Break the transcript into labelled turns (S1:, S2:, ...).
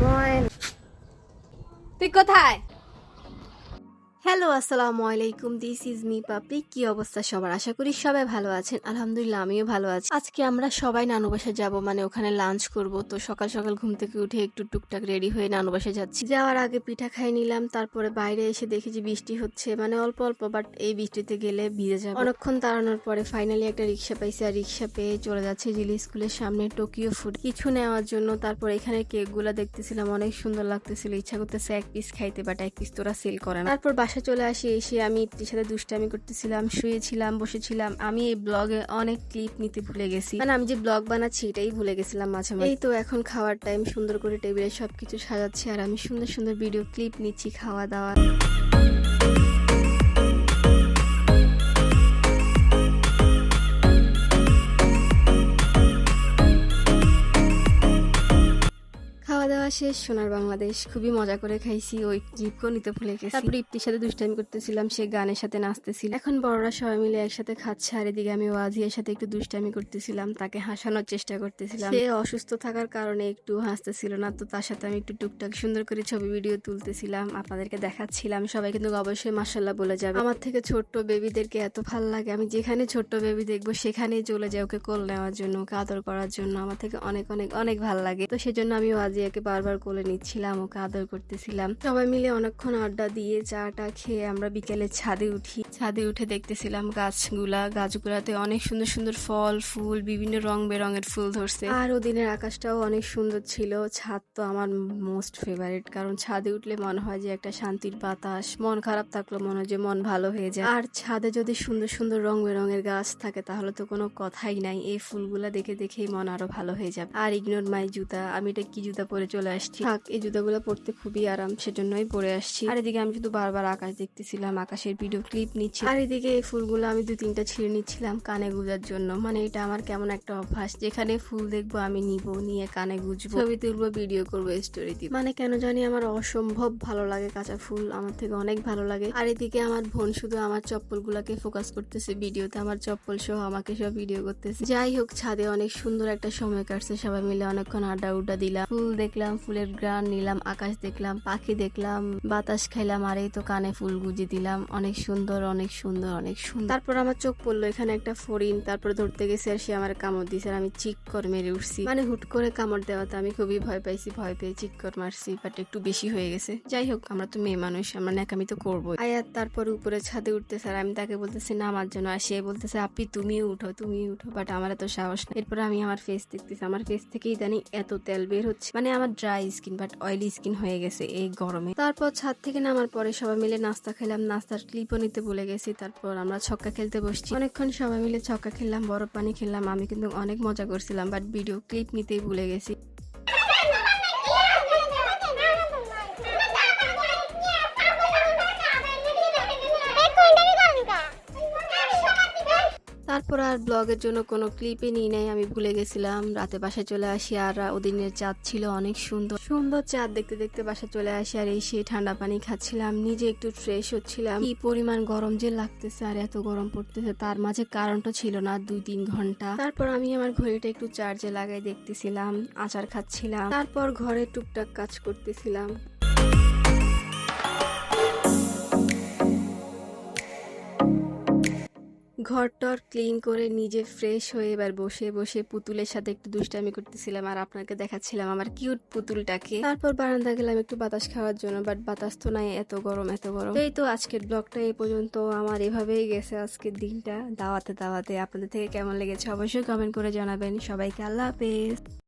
S1: মই তুই কোথায় হ্যালো আসসালামু আলাইকুম। দিস ইজ মি পাপি কি অবস্থা সবার? আশা করি সবাই ভালো আছেন। আলহামদুলিল্লাহ, আমিও ভালো আছি। আজকে আমরা সবাই নানু বাসায় যাব মানে ওখানে লাঞ্চ করব। তো সকাল সকাল ঘুম থেকে উঠে একটু টুকটাক রেডি হয়ে নানু বাসায় যাচ্ছি। যাওয়ার আগে পিঠা খাই নিলাম, তারপরে বাইরে এসে দেখি যে বৃষ্টি হচ্ছে। মানে অল্প অল্প বাট এই বৃষ্টিতে গেলে ভিজে যাবে। অনেকক্ষণ দাঁড়ানোর পরে ফাইনালি একটা রিক্সা পাইছি, আর রিক্সা পেয়ে চলে যাচ্ছে জিলি স্কুলের সামনে টোকিও ফুড কিছু নেওয়ার জন্য, তারপর এখানে কেকগুলা দেখতেছিলাম, অনেক সুন্দর লাগতেছিল। ইচ্ছা করতেছে এক পিস খাইতে বাট এক পিস তোরা সেল করে না। তারপর বাসায় চলে আসি, এসে আমি ইপ্তির সাথে দুষ্টামি করতেছিলাম, শুয়েছিলাম, বসেছিলাম। আমি এই ব্লগে অনেক ক্লিপ নিতে ভুলে গেছি। মানে আমি যে ব্লগ বানাচ্ছি এটাই ভুলে গেছিলাম মাঝে মাঝে। এই তো এখন খাওয়ার টাইম সুন্দর করে টেবিলে সবকিছু সাজাচ্ছি আর আমি সুন্দর সুন্দর ভিডিও ক্লিপ নিচ্ছি খাওয়া দাওয়া খাওয়া দাওয়া শেষ সোনার বাংলাদেশ। খুবই মজা করে খাইছি ওই ক্লিপকেও নিতে ভুলে গেছি। তারপরে ইপ্তির সাথে দুষ্টামি করতেছিলাম সে গানের সাথে নাচতেছিল। এখন বড়রা সবাই মিলে একসাথে খাচ্ছে আর এদিকে আমি ওয়াজিয়ার সাথে একটু দুষ্টামি করতেছিলাম তাকে হাসানোর চেষ্টা করতেছিলাম। সে অসুস্থ থাকার কারণে একটু হাসতেছিল না তো তার সাথে আমি একটু টুকটাক সুন্দর করে ছবি ভিডিও তুলতেছিলাম আপনাদেরকে দেখাচ্ছিলাম সবাই কিন্তু অবশ্যই মাসাল্লাহ বলে যাবে। আমার থেকে ছোট্ট বেবিদেরকে এত ভালো লাগে আমি যেখানে ছোট্ট বেবি দেখব সেখানেই চলে যাই ওকে কোল নেওয়ার জন্য ওকে আদর করার জন্য আমার থেকে অনেক অনেক অনেক ভালো লাগে। তো সেজন্য আমি ওয়াজিয়াকে বারবার কোলে নিচ্ছিলাম, ওকে আদর করতেছিলাম। সবাই মিলে অনেকক্ষণ আড্ডা দিয়ে চাটা খেয়ে আমরা বিকেলে ছাদে উঠি। ছাদে উঠে দেখতেছিলাম গাছগুলা, গাছগুলাতে অনেক সুন্দর সুন্দর ফল, ফুল, বিভিন্ন রং বেরঙের ফুল ধরছে। আর ওদিনের আকাশটাও অনেক সুন্দর ছিল। ছাদ তো আমার মোস্ট ফেভারিট কারণ ছাদে উঠলে মনে হয় যে একটা শান্তির বাতাস। মন খারাপ থাকলে মনে হয় যে মন ভালো হয়ে যায়। আর ছাদে যদি সুন্দর সুন্দর রং বেরঙের গাছ থাকে, তাহলে তো কোনো কথাই নাই। এই ফুলগুলা দেখে দেখেই মন আরও ভালো হয়ে যাবে। আর ইগনোর মাই জুতা, আমি এটা কি জুতা পরে চলে আসছি। থাক এই জুতাগুলো পরতে খুবই আরাম সেজন্যই পরে আসছি। আর এদিকে আমি শুধু বারবার আকাশ দেখতেছিলাম আকাশের ভিডিও ক্লিপ নিচ্ছি। আর এদিকে এই ফুলগুলো আমি দু তিনটা ছিঁড়ে নিচ্ছিলাম কানে গুজার জন্য। মানে এটা আমার কেমন একটা অভ্যাস যেখানে ফুল দেখব আমি নিব নিয়ে কানে গুজবো। ছবি তুলবো ভিডিও করব স্টোরি দিব। মানে কেন জানি আমার অসম্ভব ভালো লাগে কাঁচা ফুল আমার থেকে অনেক ভালো লাগে। আর এদিকে আমার বোন শুধু আমার চপ্পল গুলাকে ফোকাস করতেছে ভিডিওতে আমার চপ্পল সহ আমাকে সব ভিডিও করতেছে। যাই হোক ছাদে অনেক সুন্দর একটা সময় কাটছে সবাই মিলে অনেকক্ষণ আড্ডা উড্ডা দিলাম। ফুল দেখলাম, ফুলের গ্রান নিলাম, আকাশ দেখলাম, পাখি দেখলাম, বাতাস খাইলাম, আর এই তো কানে ফুল গুজে দিলাম। অনেক সুন্দর অনেক সুন্দর অনেক সুন্দর। তারপর আমার চোখ পড়ল, এখানে একটা ফড়িন তারপর ধরতে গেছে আর সে আমার কামড় দিয়েছে আর আমি চিক কর মেরে উঠছি। মানে হুট করে কামড় দেওয়াতে আমি খুবই ভয় পাইছি, ভয় পেয়ে চিক কর মারছি বাট একটু বেশি হয়ে গেছে। যাই হোক, আমরা তো মেয়ে মানুষ, আমরা ন্যাকামি তো করব আয়াত তারপর উপরে ছাদে উঠতেছে আর আমি তাকে বলতেছি, নামার জন্য। আর সে বলতেছে আপনি তুমি উঠো তুমি উঠো। বাট আমার এত সাহস না এরপর আমি আমার ফেস দেখতেছি। আমার ফেস থেকেই জানি এত তেল বের হচ্ছে। মানে আমার dry skin but oily skin হয়ে গেছে এই গরমে। তারপর ছাদ থেকে নামার পরে সবাই মিলে নাস্তা খেলাম। নাস্তার ক্লিপও নিতে ভুলে গেছি। তারপর আমরা ছক্কা খেলতে বসছি। অনেকক্ষণ সবাই মিলে ছক্কা খেললাম, বরফ পানি খেললাম। আমি কিন্তু অনেক মজা করছিলাম বাট ভিডিও ক্লিপ নিতেই ভুলে গেছি। তারপর আর ব্লগের জন্য কোনো ক্লিপই নিই নাই, আমি ভুলে গেছিলাম। রাতে বাসায় চলে আসি আর ওদিনের চাঁদ ছিল অনেক সুন্দর। সুন্দর চাঁদ দেখতে দেখতে বাসায় চলে আসি আর এই সেই ঠান্ডা পানি খাচ্ছিলাম, নিজে একটু ফ্রেশ হচ্ছিলাম। কি পরিমাণ গরম যে লাগতেছে আর এত গরম পড়তেছে, তার মাঝে কারেন্টও ছিল না দুই তিন ঘণ্টা। তারপর আমি আমার ঘড়িটা একটু চার্জে লাগাই দেখতেছিলাম, আচার খাচ্ছিলাম। তারপর ঘরে টুকটাক কাজ করতেছিলাম। ঘর টর ক্লিন করে নিজে ফ্রেশ হয়ে এবার বসে বসে পুতুলের সাথে একটু দুষ্টামি করতেছিলাম আর আপনাকে দেখাচ্ছিলাম আমার কিউট পুতুলটাকে। তারপর বারান্দা গেলাম একটু বাতাস খাওয়ার জন্য, বাট বাতাস তো নাই, এত গরম এত গরম। এই তো আজকের ব্লগটা এই পর্যন্ত। আমার এভাবেই গেছে আজকের দিনটা। দাওয়াতে দাওয়াতে। আপনাদের থেকে কেমন লেগেছে অবশ্যই কমেন্ট করে জানাবেন। সবাইকে আল্লাহ হাফেজ।